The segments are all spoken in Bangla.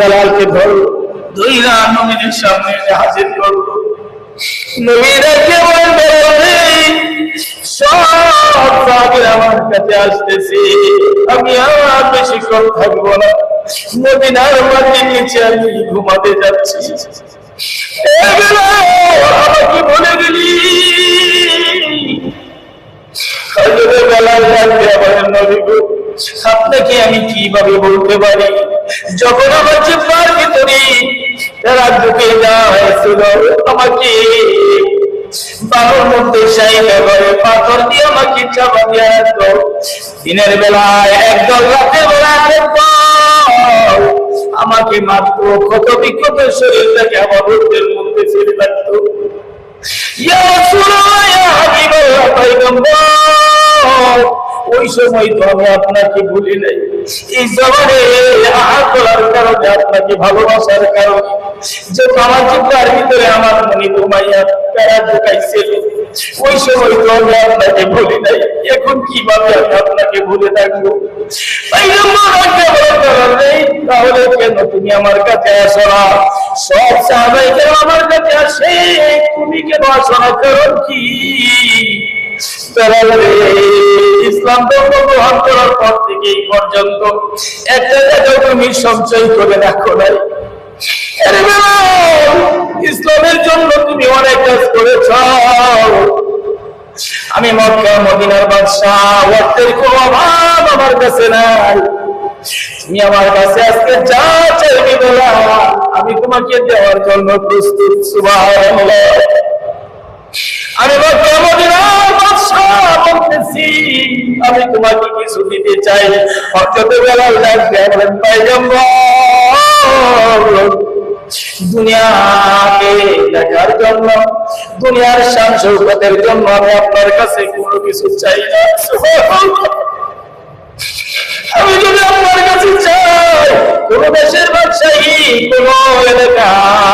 জালালকে ধরলো। দুইরা নবীজির সামনে হাজির করল। নবীরা কেমন সব সাহাবীরা আমার কাছে আসতেছে। আমি আর বেশিক্ষণ থাকব না। মদিনার মাটির নিচে আমি ঘুমাতে যাচ্ছি। আমাকে বলে গেলি নবী গো, আপনাকে আমি কীভাবে বলতে পারি? যখন আমার জিব্বার ভিতরে তারা ঢুকে আমাকে আমাকে দিনের বেলায় একদল বেলা আমাকে মাত্র ক্ষত বিক্ষত শরীরটাকে আমার রোদের মধ্যে ফেলে রাখতো ওই সময় তো আমি আপনাকে ভুলি নাই। এই জমানে আহার করার কারণে আপনাকে ভালোবাসার কারণে যে আমার চিন্তার ভিতরে আমার মনে ঘুমাইয়া প্যারা ঢুকাইছিল, ওই সময় তো আমি আপনাকে ভুলি নাই। এখন কীভাবে আমি আপনাকে ভুলে থাকব? তাহলে কেন তুমি আমার কাছে আসো না? সব সাহাবাই কেন আমার কাছে আসে, তুমি কেন আসো না? কারণ কি? ইসলাম ধর্ম গ্রহণ করার পর থেকে এই পর্যন্ত একটা জায়গায় তুমি সঞ্চয় করে নাই ইসলামের জন্য তুমি অনেক কাজ করেছ আমি মক্কা, মদিনার বাদশাহ অর্থের অভাব আমার কাছে নাই তুমি আমার কাছে আজকে যা চাইবি বলা আমি তোমাকে দেওয়ার জন্য প্রস্তুত, সুবহানাল্লাহ। আমি মক্কা, মদিনার বাদশাহ আমি তোমাকে কিছু দিতে চাই দুনিয়াকে দেখার জন্য, দুনিয়ার শৌকতের জন্য আমি আপনার কাছে কোনো কিছু চাই আমি যদি আপনার কাছে চাই, কোন দেশের ব্যবসায়ী, কোন এলাকার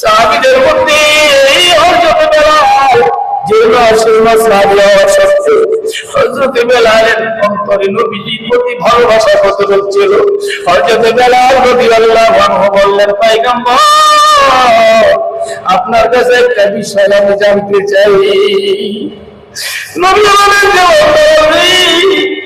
সাহাবিদের মধ্যে এই অর্জন বেলায় যেগুলো আসল সাহাবি হওয়া বেলালের অন্তরে প্রতি ভালোবাসা কতটুকু ছিল হযরত বেলাল রাদিয়াল্লাহু আনহু বললেন, পয়গম্বর, আপনার কাছে একটা বিষয় আমি জানতে চাই। নবী আমাদের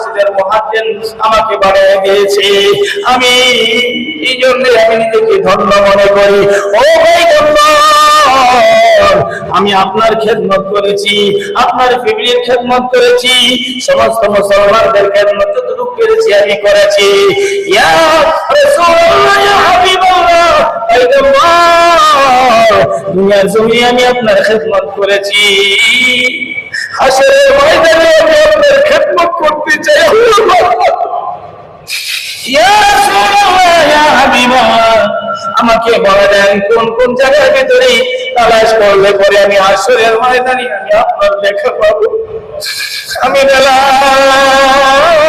মসজিদের মুহাজ্জিন আমাকে বাড়িয়ে দিয়েছে। আমি এই জন্য আমি নিজেকে ধন্য মনে করি। ও ভাই আমি আপনার খেদমত করেছি, আপনার ফ্যামিলির খেদমত করেছি, সমস্ত মুসলমানদের খেদমত যতটুকু পেরেছি আমি করেছি। দুনিয়ার জমিনে আমি আপনার খেদমত করেছি। আমাকে বলা দেন কোন কোন জায়গার ভিতরে তালাশ করলে পরে আমি আসরের ময়দানে আমি আপনার দেখা পাবো। আমি বেলাল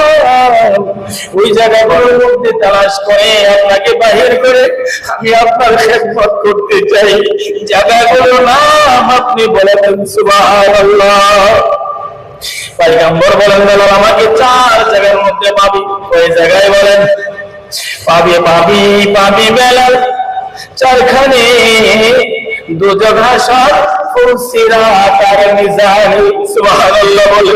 ওই জায়গাগুলোর মধ্যে তালাশ করে, আপনাকে বাহির করে, আমি আপনার খেদমত করতে চাই। জায়গাগুলো নাম আপনি বলে দেন সুবহানাল্লাহ। পয়গম্বর বলেন বেলাল আমাকে চার জায়গার মধ্যে পাবি। ওই জায়গায় বলেন, পাবি পাবি পাবি বেলাল, চারখানে দুজো ভাষা ফুসিরা তার মিজানি। সুবহানাল্লাহ বলে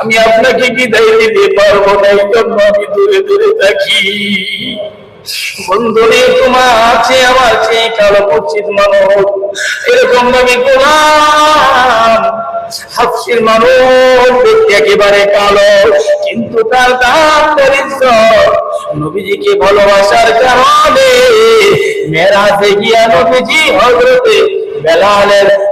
আমি আপনাকে বিদায় দিতে পারব না জন্য আমি দূরে দূরে থাকি। বন্ধুরে, তোমার আছে, আমার চেয়ে কালো পশ্চিত মানুষ এরকম ভাবে গোলাম হাফসির মানুষ দেখতে একেবারে কালো। কিন্তু তার দাম চরিত্র নবীজিকে ভালোবাসার কারণে মেরাজে গিয়া নবীজি হজরতে বেলালের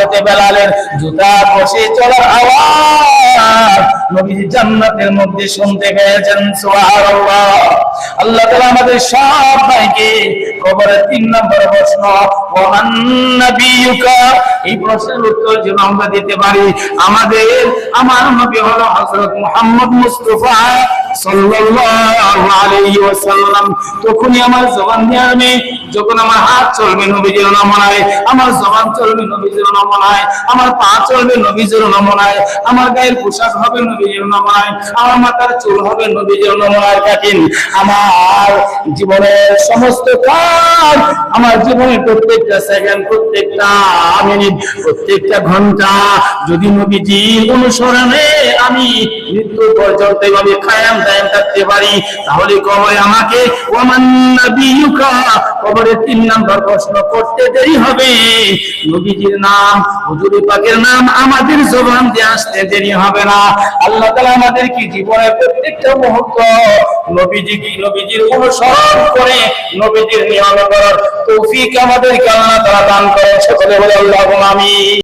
হযরতে বেলালের জুতা বসে চলার আওয়াজ। নবীজি জান্নাতের মধ্যে শুনতে পেয়েছেন, সুবহানাল্লাহ। আল্লাহ তাআলা আমাদের সব ভাইকে কবরের তিন নম্বর প্রশ্ন, ওমান নাবিয়ুকা? এই প্রশ্নের উত্তর যেন আমরা দিতে পারি। আমাদের, আমার নবী হলো হযরত মুহাম্মদ মুস্তাফা তখনই আমার জবান দিয়ে আমি, যখন আমার হাত চলবে নবীজির নমনায়, আমার জবান চলবে নবীজির নমনায়, আমার পা চলবে নবীজির নমনায়, আমার গায়ের পোশাক হবে নবীজির নমনায়, আমার মাথার চুল হবে নবীজির নমনায় কাটিন আমার জীবনের সমস্ত কাজ, আমার জীবনের প্রত্যেকটা সেকেন্ড প্রত্যেকটা মিনিট প্রত্যেকটা ঘণ্টা যদি নবীজি অনুসরণে আমি মৃত্যু পর্যন্ত এভাবে খায়াম দায়াম থাকতে পারি। তাহলে কবরে আমাকে, ওমান নাবিয়ুকা, কবরে তিন নাম্বার প্রশ্ন করতে দেরি হবে। নবীজির নাম, হুজুর পাকের নাম আমাদের জবান দিয়ে আসতে দেরি হবে না। আল্লাহ তাআলা আমাদের কি জীবনের প্রত্যেকটা মুহূর্ত নবীজি কি নবীজির অনুসরণ করে নবীজির নিয়ম করার তৌফিক আমাদেরকে আল্লাহ তাআলা দান করেন। সকলে বলে আল্লাহ আমিন।